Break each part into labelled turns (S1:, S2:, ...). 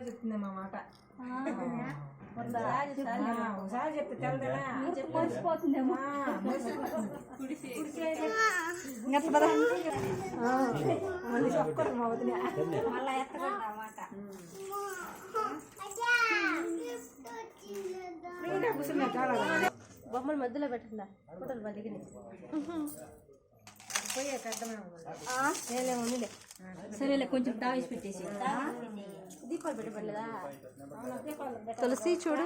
S1: చెప్తుంది మా మాట. ఒకసారి చెప్తే మళ్ళీ మా వదిన.
S2: మళ్ళా
S3: బొమ్మలు మధ్యలో పెట్టండి ఫోటోలు బలిగినాయి
S2: సరేలే కొంచెం తావేసి పెట్టేసి
S3: దీపాలు పెట్టబడలేదా? తులసి చూడు.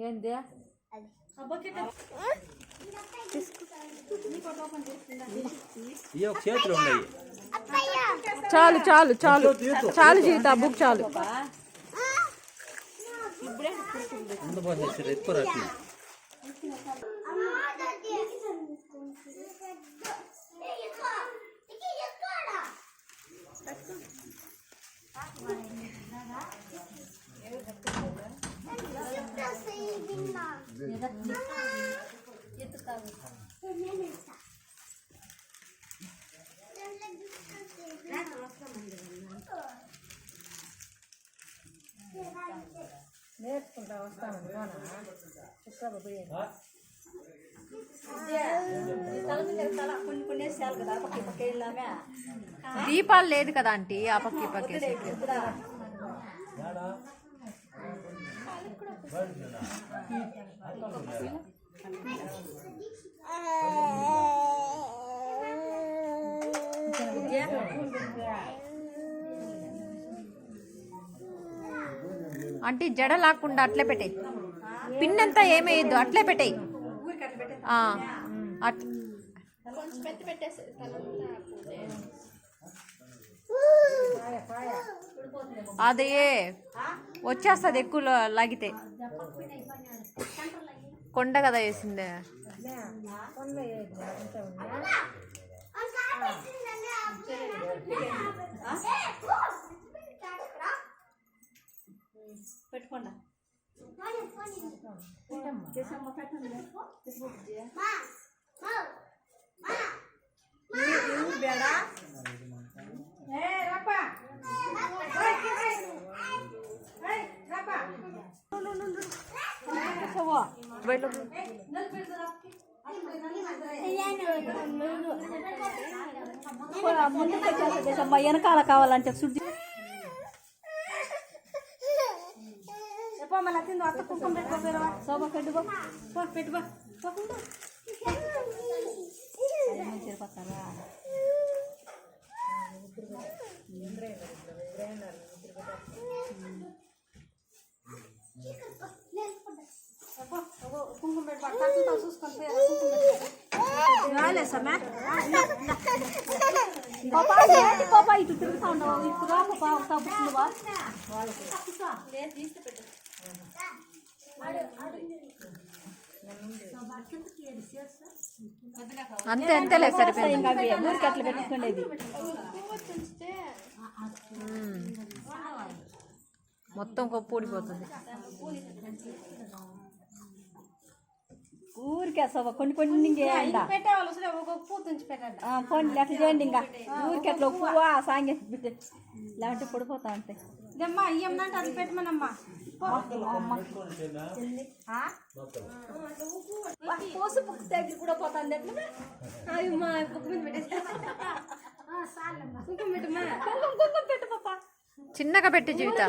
S3: ఏంది?
S4: చేతులు ఉన్నాయి.
S3: చాలు చాలు చాలు చాలు జీవిత బుక్ చాలు
S4: ముందు
S1: నేర్చుకుంటా వస్తాను
S2: పక్క పక్క
S3: దీపాలు లేదు కదా ఆంటీ ఆ పక్క ఈ పక్క వేసేకి. అంటే జడ లాక్కుండా అట్లే పెట్టేయి. పిన్ అంతా ఏమేయద్దు అట్లే పెట్టేయి. అదే వచ్చేస్తుంది ఎక్కువ లాగితే. కొండ కదా వేసిందే.
S1: కొండ వేయదు అంతా ఉంది
S2: పెట్టుకోండి
S1: ఏ రప్పా రప్పా
S3: బయట
S2: ముందుకు వచ్చేసేసమ్మా వెనకాల కావాలంటే శుద్ధి మళ్ళీ తిందు అత్త కుంకుమ పెట్టుకోపోయారా శోభ పెట్టుకో పో, పెట్టుకో అగో, కుంకుమ. పెట్టుకో. చూసుకొని పెట్టుకో పాపా ఏంటి పాపా ఇటు తిరుగుతా ఉండవు ఇప్పుడు రా పాపా బుక్కులువా
S3: అంతే అంతేలే సరిపోయింది.
S2: ఇంకా అవి ఊరికి అట్లా పెట్టుకునేది?
S3: మొత్తం కొప్పు ఊడిపోతుంది.
S2: ఊరికి అసలు కొన్ని కొన్ని చేయండి పోనీ అట్లా చేయండి ఇంకా? ఊరికి అట్లా పువ్వా సాంగే లేకుంటే పడిపోతా ఉంటాయి
S3: ఇదమ్మా ఇయ్యమ్మంటే అది పెట్టమనమ్మా.
S2: పోసు పుక్కు దగ్గర కూడా పోతాంది ఎట్లా
S3: అయ్యమ్మా బుక్ మీద పెట్టేసి. కుంకుమ పెట్టమ్మా.
S2: కుంకుమ కుంకుమ పెట్టు పాప.
S3: చిన్నగా పెట్టి జీవిత.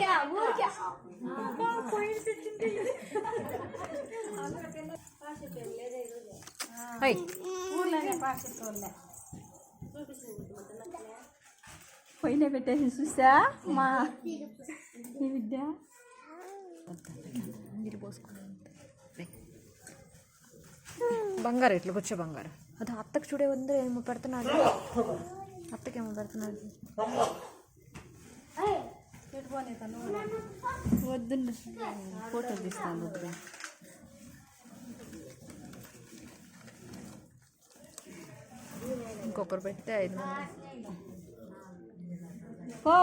S2: పోయిన పెట్టేసి చూసా? మా ఈ విద్య
S3: పోసుకుని బంగారు ఇట్లా కూర్చో బంగారు. అది అత్తకు చూడే అందరూ ఏమో పెడుతున్నాడు. అత్తకేమో పెడుతున్నాడు.
S2: వద్దు ఫోటో తీస్తాను వద్దు
S3: ఇంకొకరు పెడితే ఐదు మంది
S2: ఓ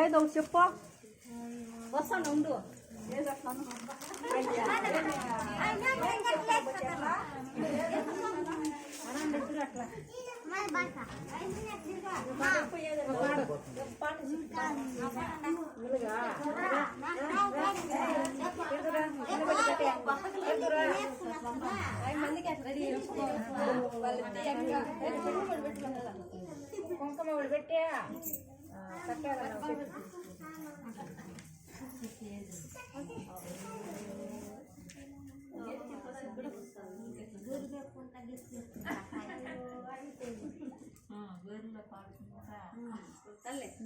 S2: ఏదో ఒకటి చెప్పు వస్తాను ఉండు
S5: కుంకుమ ఒకటి పెట్టా కట్టాలన్నా పెట్టు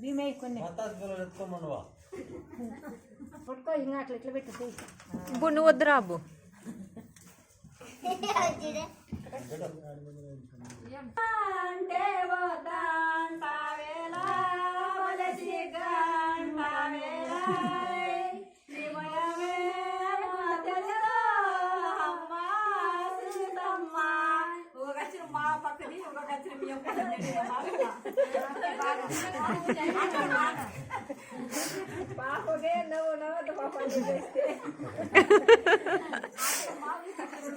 S5: భీమే కొన్ని.
S4: మతాస్ పిల్లలు ఎత్తుకోమనువా
S5: పట్టుకో ఇంకా అట్లా ఇట్లా పెట్టు చెయ్యి.
S3: ఇప్పుడు నువ్వు వద్దురా అబ్బు
S2: பாப்போதே என்ன ஒண்ணு பாப்பா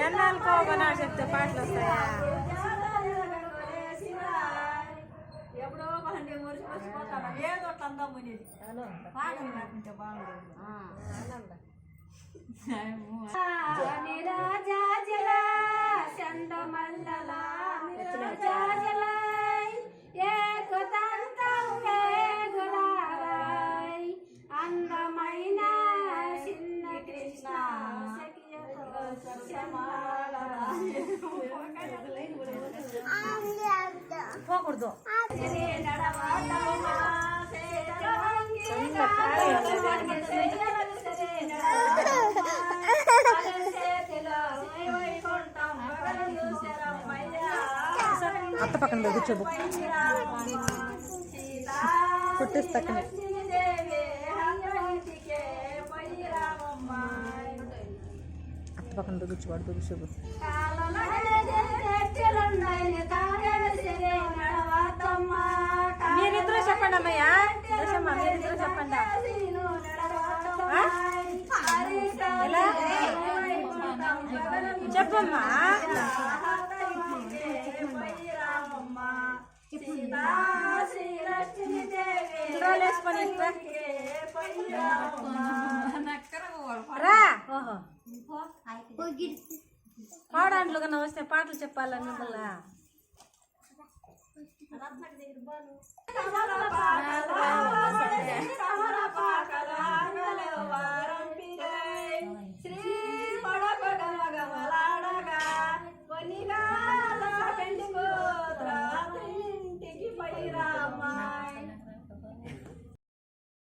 S5: ఎన్నాళ్ళకో ఒకనాడు చెప్తే పాటలు వస్తాయా?
S2: ఎప్పుడో పండి మురిసి మర్చిపోతాను ఏదో అందాం పాటలు బాగుండదు. సేతవంగి
S5: అత్త పక్కన కూర్చోబు కొట్టేసి పక్కనే. అత్త పక్కన కూర్చోవాడు కూర్చోబు చెప్పమ్మా రోజులు కన్నా వస్తే పాటలు చెప్పాలా మిమ్మల్ని
S2: కమల పాకల